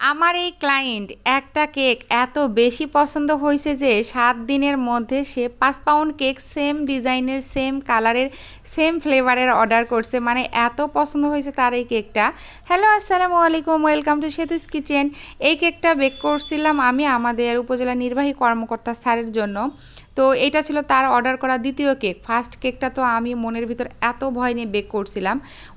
আমার এই ক্লায়েন্ট একটা কেক এত বেশি পছন্দ হয়েছে যে সাত দিনের মধ্যে সে পাঁচ পাউন্ড কেক সেম ডিজাইনের, সেম কালারের, সেম ফ্লেভারের অর্ডার করছে। মানে এত পছন্দ হয়েছে তার এই কেকটা। হ্যালো, আসসালামু আলাইকুম। Welcome to Setu's kitchen. এই কেকটা বেক করছিলাম আমি আমাদের উপজেলা নির্বাহী কর্মকর্তা স্যারের জন্য। তো এটা ছিল তার অর্ডার করা দ্বিতীয় কেক। ফার্স্ট কেকটা তো আমি মনের ভিতর এত ভয় নিয়ে বেক করছিলাম।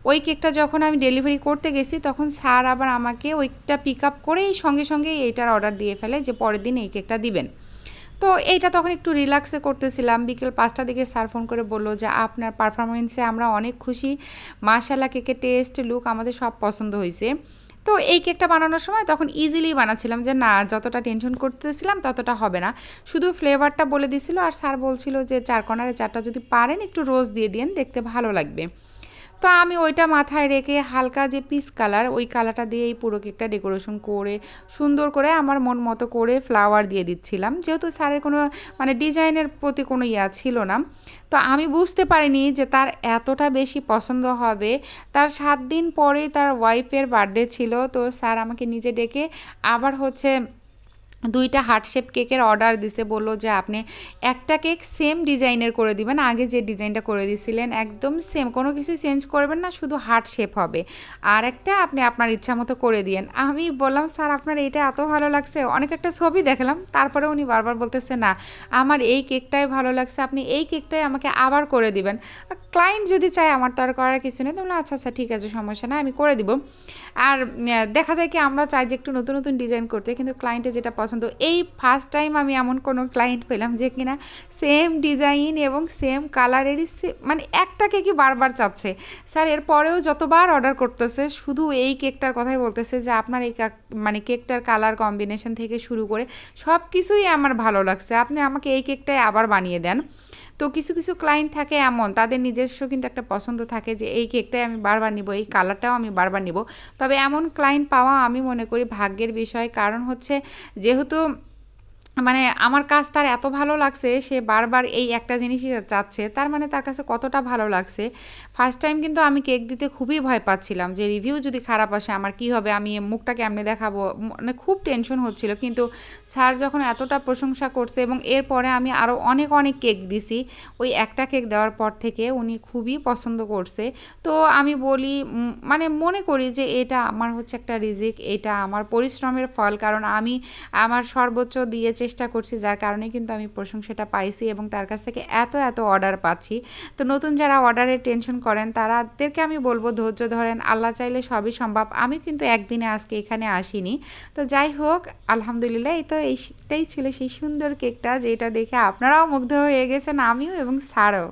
ওই কেকটা যখন আমি ডেলিভারি করতে গেছি, তখন স্যার আবার আমাকে ওইটা পিক আপ করেই সঙ্গে সঙ্গে এইটার অর্ডার দিয়ে ফেলে যে পরের দিন এই কেকটা দিবেন। তো এইটা তখন একটু রিল্যাক্সে করতেছিলাম। বিকেল পাঁচটা দিকে স্যার ফোন করে বলল যে, আপনার পারফরমেন্সে আমরা অনেক খুশি। মাশাল্লাহ কেকের টেস্ট লুক আমাদের সব পছন্দ হয়েছে তো এই কেকটা বানানোর সময় তখন ইজিলি বানাচ্ছিলাম যে, না, যতটা টেনশন করতেছিলাম, ততটা হবে না। শুধু ফ্লেভারটা বলে দিছিল আর স্যার বলছিল যে, চার কর্নারে চারটা যদি পারেন, একটু রোজ দিয়ে দিন দেখতে ভালো লাগবে। তো আমি ওইটা মাথায় রেখে হালকা যে পিস কালার ওই কালারটা দিয়ে এই পুরো কেকটা ডেকোরেশন করে, সুন্দর করে আমার মন মতো করে ফ্লাওয়ার দিয়ে দিচ্ছিলাম। যেহেতু স্যারের কোনো মানে ডিজাইনের প্রতি কোনো ইয়া ছিল না। তো আমি বুঝতে পারিনি যে তার এতটা বেশি পছন্দ হবে। তার সাত দিন পরেই তার ওয়াইফের বার্থডে ছিল। তো স্যার আমাকে নিজে ডেকে আবার হচ্ছে দুইটা হার্ট শেপ কেকের অর্ডার দিছে, বলল যে আপনি একটা কেক সেম ডিজাইনের করে দিবেন, আগে যে ডিজাইনটা করে দিছিলেন একদম সেম কোনো কিছু চেঞ্জ করবেন না, শুধু হার্ট শেপ হবে। আর একটা আপনি আপনার ইচ্ছা মতো করে দিয়েন। আমি বললাম, স্যার, আপনার এইটা এত ভালো লাগছে। অনেক একটা ছবি দেখলাম, তারপরে উনি বারবার বলতেছে, না, আমার এই কেকটাই ভালো লাগছে, আপনি এই কেকটাই আমাকে আবার করে দিবেন। ক্লায়েন্ট যদি চায়, আমার তো আর করার কিছু নেই তাহলে আচ্ছা আচ্ছা ঠিক আছে, সমস্যা না আমি করে দিব। আর দেখা যায় কি, আমরা চাই যে একটু নতুন নতুন ডিজাইন করতে, কিন্তু ক্লায়েন্টের যেটা পছন্দ, এই ফার্স্ট টাইম আমি এমন কোনো ক্লায়েন্ট পেলাম যে কিনা সেম ডিজাইন এবং সেম কালারেরই মানে একটা কেকই বারবার চাচ্ছে। স্যার এরপরেও যতবার অর্ডার করতেছে, শুধু এই কেকটার কথাই বলতেছে যে, আপনার এই মানে কেকটার কালার কম্বিনেশন থেকে শুরু করে সব কিছুই আমার ভালো লাগছে। আপনি আমাকে এই কেকটাই আবার বানিয়ে দেন। তো কিছু কিছু ক্লায়েন্ট থাকে এমন, তাদের নিজস্ব কিন্তু একটা পছন্দ থাকে যে, এই কেকটাই আমি বারবার নিব, এই কালারটাও আমি বারবার নিব। তবে এমন ক্লায়েন্ট পাওয়া আমি মনে করি ভাগ্যের বিষয়। কারণ হচ্ছে, যেহেতু মানে আমার কাজ তার এত ভালো লাগছে, সে বারবার এই একটা জিনিসই চাচ্ছে, তার মানে তার কাছে কতটা ভালো লাগছে। ফার্স্ট টাইম কিন্তু আমি কেক দিতে খুবই ভয় পাচ্ছিলাম যে রিভিউ যদি খারাপ আসে আমার কি হবে, আমি মুখটা কেমনে দেখাবো? মানে খুব টেনশন হচ্ছিল, কিন্তু স্যার যখন এতটা প্রশংসা করছে এবং এরপরে আমি আরও অনেক অনেক কেক দিছি, ওই একটা কেক দেওয়ার পর থেকে উনি খুবই পছন্দ করছে। তো আমি বলি মানে মনে করি যে এটা আমার হচ্ছে একটা রিজিক, এটা আমার পরিশ্রমের ফল, কারণ আমি আমার সর্বোচ্চ দিয়েছে চেষ্টা করছি, যার কারণে কিন্তু আমি প্রশংসাটা পাইছি এবং তার কাছ থেকে এত এত অর্ডার পাচ্ছি। তো নতুন যারা অর্ডারের টেনশন করেন, তারাদেরকে আমি বলব ধৈর্য ধরেন, আল্লাহ চাইলে সবই সম্ভব। আমি কিন্তু একদিনে আজকে এখানে আসিনি। তো যাই হোক, আলহামদুলিল্লাহ, এই তো এইটাই ছিল সেই সুন্দর কেকটা যেটা দেখে আপনারাও মুগ্ধ হয়ে গেছেন, আমিও এবং স্যারও।